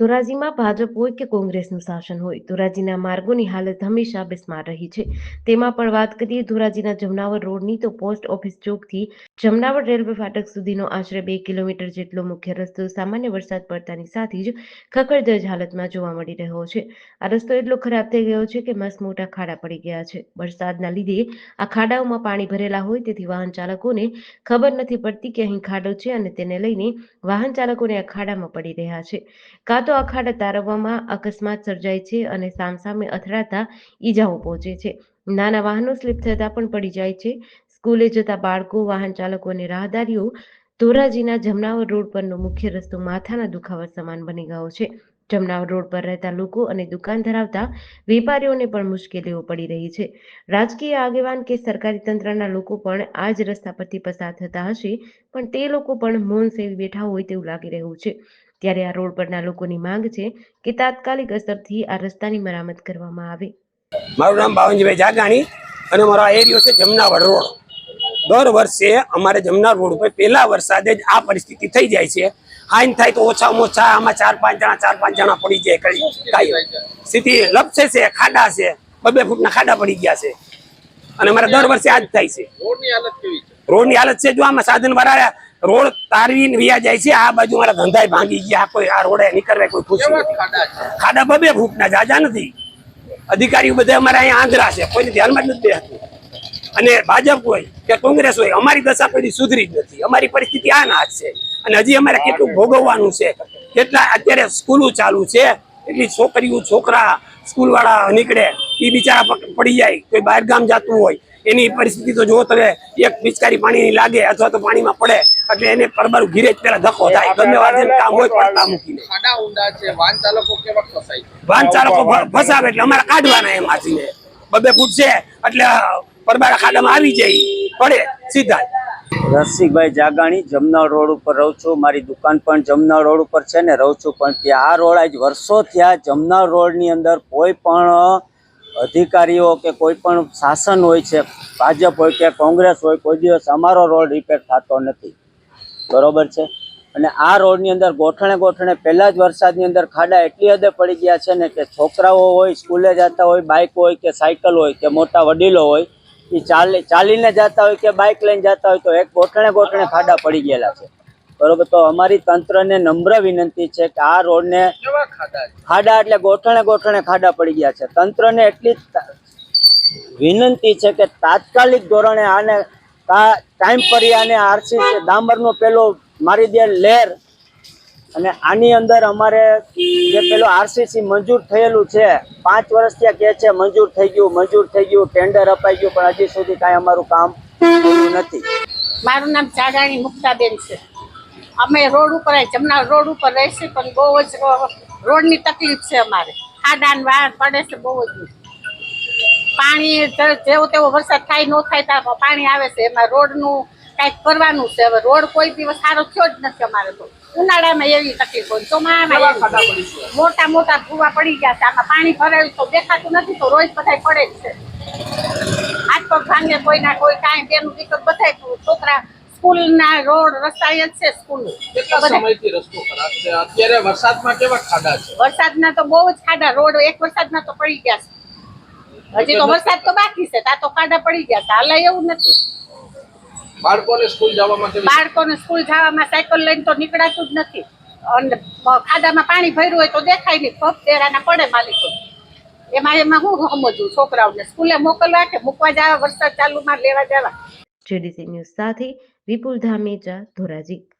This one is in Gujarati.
ધોરાજીમાં ભાજપ હોય કે કોંગ્રેસનું શાસન હોય? ધોરાજીના માર્ગોની હાલત હંમેશા બિસ્માર રહી છે. તેમાં પણ વાત કરીએ ધોરાજીના જમનાવર રોડની, તો પોસ્ટ ઓફિસ ચોકથી જમનાવર રેલવે ફાટક સુધીનો આશરે બે કિલોમીટર જેટલો મુખ્ય રસ્તો સામાન્ય વરસાદ પડતાની સાથે જ ખખડધજ હાલતમાં જોવા મળી રહ્યો છે. આ રસ્તો એટલો ખરાબ થઈ ગયો છે કે મસ્ત મોટા ખાડા પડી ગયા છે. વરસાદના લીધે આ ખાડાઓમાં પાણી ભરેલા હોય તેથી વાહન ચાલકોને ખબર નથી પડતી કે અહીં ખાડો છે અને તેને લઈને વાહન ચાલકોને આ ખાડામાં પડી રહ્યા છે. કાં તો આ અખાડા તારવવામાં અકસ્માત સર્જાય છે અને સામસામે અથડાતા ઈજાઓ પહોંચે છે. નાના વાહનો સ્લીપ થતા પણ પડી જાય છે. સ્કૂલે જતા બાળકો, વાહન ચાલકો અને રાહદારીઓ ધોરાજીના જમનાવર રોડ પરનો મુખ્ય રસ્તો માથાના દુખાવા સમાન બની ગયો છે. જમનાવર રોડ પર રહેતા લોકો અને દુકાન ધરાવતા વેપારીઓને પણ મુશ્કેલીઓ પડી રહી છે. રાજકીય આગેવાન કે સરકારી તંત્રના લોકો પણ આ જ રસ્તા પરથી પસાર થતા હશે, પણ તે લોકો પણ મૌન સેવી બેઠા હોય તેવું લાગી રહ્યું છે. ત્યારે આ રોડ પરના લોકોની માંગ છે કે તાત્કાલિક અસરથી આ રસ્તાની મરામત કરવામાં આવે. મારું નામ ભાવનજીભાઈ જાગાણી અને મારો આ એરિયો છે જમનાવડ રોડ. દર વર્ષે અમારે જમનાર રોડ ઉપર પહેલા વરસાદે જ આ પરિસ્થિતિ થઈ જાય છે. હાઈન થાય તો ઓછામાં ઓછા આમાં ચાર પાંચ જણા ચાર પાંચ જણા પડી જાય કઈ કાંઈ. સ્થિતિ લપસે છે ખાડા છે બબે ફૂટના ખાડા પડી ગયા છે. અને અમારે દર વર્ષે આ જ થાય છે. રોડની હાલત છે? હાલત છે જો આમાં સાધન વાળા રોડ તારવીને વ્યા જાય છે આ બાજુ મારા ધંધાય ભાંગી ગયા કોઈ આ રોડે નીકળવા કોઈ ખુશ નથી ખાડા બબે ફૂટના જાજા નથી. અધિકારીઓ બધા અમારે અહીંયા આંધળા છે કોઈને ધ્યાનમાં જ નથી બેસતું અને ભાજપ હોય કે કોંગ્રેસ હોય અમારી દશા પેઢી સુધરી જ નથી. અમારી પરિસ્થિતિ આ ના છે. અને હજી અમારે કેટલું ભોગવવાનું છે? કેટલા અત્યારે સ્કૂલો ચાલુ છે? એટલી છોકરીઓ છોકરા સ્કૂલ વાળા નીકળે એ બિચારા પડી જાય કોઈ બહાર ગામ જતું હોય એની પરિસ્થિતિ તો જો તમે એક પિચકારી પાણીની લાગે અથવા તો પાણીમાં પડે એટલે એને પરબારું ઘીરે જ પેલા ધક્કો થાય. ગમે વાતે કામ હોય પડતા મૂકીને વાહન ચાલકો કેવા ફસાય? વાહન ચાલકો ફસાવે એટલે અમારે કાઢવાના એમાંથી ને. બબે ફૂટ છે એટલે પરબારા ખાડામાં આવી જાય પડે સીધા. રસિકભાઈ જાગાણી, જમનાળ રોડ ઉપર રહું છું. મારી દુકાન પણ જમનાળ રોડ ઉપર છે ને, રહું છું. પણ ત્યાં આ રોડ આજ વર્ષો થયા જમનાળ રોડની અંદર કોઈ પણ અધિકારીઓ કે કોઈ પણ શાસન હોય છે, ભાજપ હોય કે કોંગ્રેસ હોય, કોઈ દિવસ અમારો રોડ રિપેર થતો નથી. બરોબર છે? અને આ રોડની અંદર ગોઠણે ગોઠણે પહેલાં જ વરસાદની અંદર ખાડા એટલી હદે પડી ગયા છે ને કે છોકરાઓ હોય, સ્કૂલે જતા હોય બાઇક હોય કે સાયકલ હોય કે મોટા વડીલો હોય એ ચાલી ચાલીને જતા હોય કે બાઇક લઈને જતા હોય તો એક ગોઠણે ગોઠણે ખાડા પડી ગયેલા છે. બરોબર તો અમારી તંત્રને નમ્ર વિનંતી છે કે આ રોડને ખાડા એટલે ગોઠણે ગોઠણે ખાડા પડી ગયા છે. તંત્રને એટલી વિનંતી છે કે તાત્કાલિક ધોરણે આને ટાઈમ પર આને આરસી ડામરનો પેલો મારી દે લેર અને આની અંદર અમારે જે પેલું આરસીસી મંજૂર થયેલું છે, પાંચ વર્ષ ત્યાં કહે છે, મંજૂર થઈ ગયું, મંજૂર થઈ ગયું ટેન્ડર અપાઈ ગયું, પણ હજી સુધી કાંઈ અમારું કામ થયું નથી. મારું નામ ચાડાણી મુક્તાબેન છે. અમે રોડ ઉપર જમના રોડ ઉપર રહીશું, પણ બહુ જ રોડ રોડની તકલીફ છે અમારે. ખાડાન ને વાહન પડે છે બહુ જ. પાણી જેવો તેવો વરસાદ થાય, ન થાય, ત્યાં પાણી આવે છે. એમાં રોડનું કાંઈક કરવાનું છે. હવે રોડ કોઈ દિવસ સારો થયો જ નથી અમારે તો. ઉનાળામાં એવી તકલીફ હોય છે? મોટા મોટા ભૂવા પડી ગયા છે. આમાં પાણી ભરાયું તો દેખાતું નથી તો રોજ બધાય પડે જ છે. હાથ પગ ભાંગે કોઈના કોઈ કાંઈ બેનું દીકત બધા છોકરા સ્કૂલના રોડ રસ્તા જ છે સ્કૂલ. કેટલા સમયથી રસ્તો ખરાબ છે? અત્યારે વરસાદમાં કેવા ખાડા છે? વરસાદના તો બહુ જ ખાડા. રોડ એક વરસાદના તો પડી ગયા છે. હજી તો વરસાદ તો બાકી છે. ત્યાં તો ખાડા પડી ગયા છે. હાલ એવું નથી. બાળકોને સ્કૂલ જવામાં માટે બાળકોને સ્કૂલ જવામાં સાયકલ લઈને તો નીકળાતું જ નથી. અને ખાડામાં પાણી ભર્યું હોય તો દેખાય નહીં. પગ તેરાના પડે માલિકો. એમાં એમાં હું સમજવું છોકરાઓને સ્કૂલે મોકલવા કે મૂકવા જવા વરસાદ ચાલુમાં લેવા જવા? જેડીસી ન્યૂઝ સાથે વિપુલ ધામેચા ધોરાજી.